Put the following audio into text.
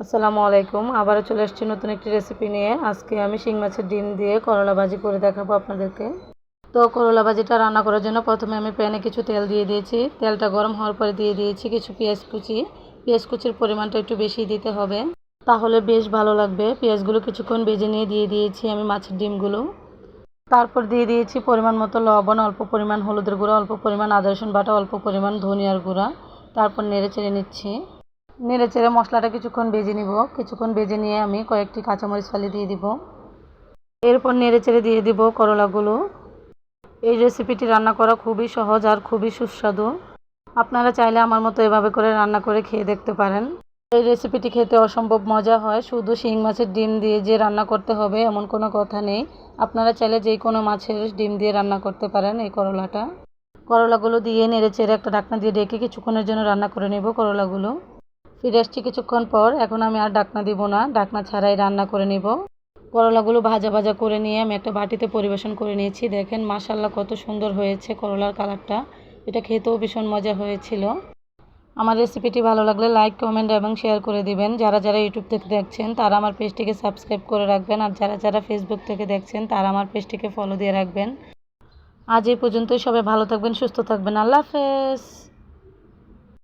আসসালামু আলাইকুম। আবারও চলে এসেছি নতুন একটি রেসিপি নিয়ে। আজকে আমি শিং মাছের ডিম দিয়ে করলা ভাজি করে দেখাবো আপনাদেরকে। তো করলা ভাজিটা রান্না করার জন্য প্রথমে আমি প্যানে কিছু তেল দিয়ে দিয়েছি। তেলটা গরম হওয়ার পরে দিয়ে দিয়েছি কিছু পেঁয়াজ কুচি। পেঁয়াজ কুচির পরিমাণটা একটু বেশি দিতে হবে। তাহলে বেশ ভালো লাগবে। পেঁয়াজগুলো কিছুক্ষণ বেজে নিয়ে দিয়ে দিয়েছি আমি মাছের ডিমগুলো। তারপর দিয়ে দিয়েছি পরিমাণ মতো লবণ, অল্প পরিমাণ হলুদের গুঁড়া, অল্প পরিমাণ আদা রসুন বাটা, অল্প পরিমাণ ধনিয়ার গুঁড়া। তারপর নেড়ে চেড়ে নিচ্ছি। নেড়ে চেড়ে মশলাটা কিছুক্ষণ ভেজে নিব। কিছুক্ষণ ভেজে নিয়ে আমি কয়েকটি কাঁচামরিচ ফালি দিয়ে দিব। এরপর নেড়ে চেড়ে দিয়ে দিব করলাগুলো। এই রেসিপিটি রান্না করা খুবই সহজ আর খুবই সুস্বাদু। আপনারা চাইলে আমার মতো এভাবে করে রান্না করে খেয়ে দেখতে পারেন। এই রেসিপিটি খেতে অসম্ভব মজা হয়। শুধু শিং মাছের ডিম দিয়ে যে রান্না করতে হবে এমন কোনো কথা নেই। আপনারা চাইলে যে কোনো মাছের ডিম দিয়ে রান্না করতে পারেন এই করলাটা। করলাগুলো দিয়ে নেড়ে চেড়ে একটা ডাকনা দিয়ে ডেকে কিছুক্ষণের জন্য রান্না করে নেব করলাগুলো। ফিরে আসছি কিছুক্ষণ পর এখন আমি আর ডাকনা দিব না। ডাকনা ছাড়াই রান্না করে নিব। করলাগুলো ভাজা ভাজা করে নিয়ে আমি একটা বাটিতে পরিবেশন করে নিয়েছি। দেখেন মাসাল্লাহ কত সুন্দর হয়েছে করলার কালারটা। এটা খেতেও ভীষণ মজা হয়েছিল। আমার রেসিপিটি ভালো লাগলে লাইক, কমেন্ট এবং শেয়ার করে দিবেন। যারা যারা ইউটিউব থেকে দেখছেন, তারা আমার পেজটিকে সাবস্ক্রাইব করে রাখবেন। আর যারা যারা ফেসবুক থেকে দেখছেন, তারা আমার পেজটিকে ফলো দিয়ে রাখবেন। আজ এই পর্যন্তই। সবাই ভালো থাকবেন, সুস্থ থাকবেন। আল্লাহ হাফেজ।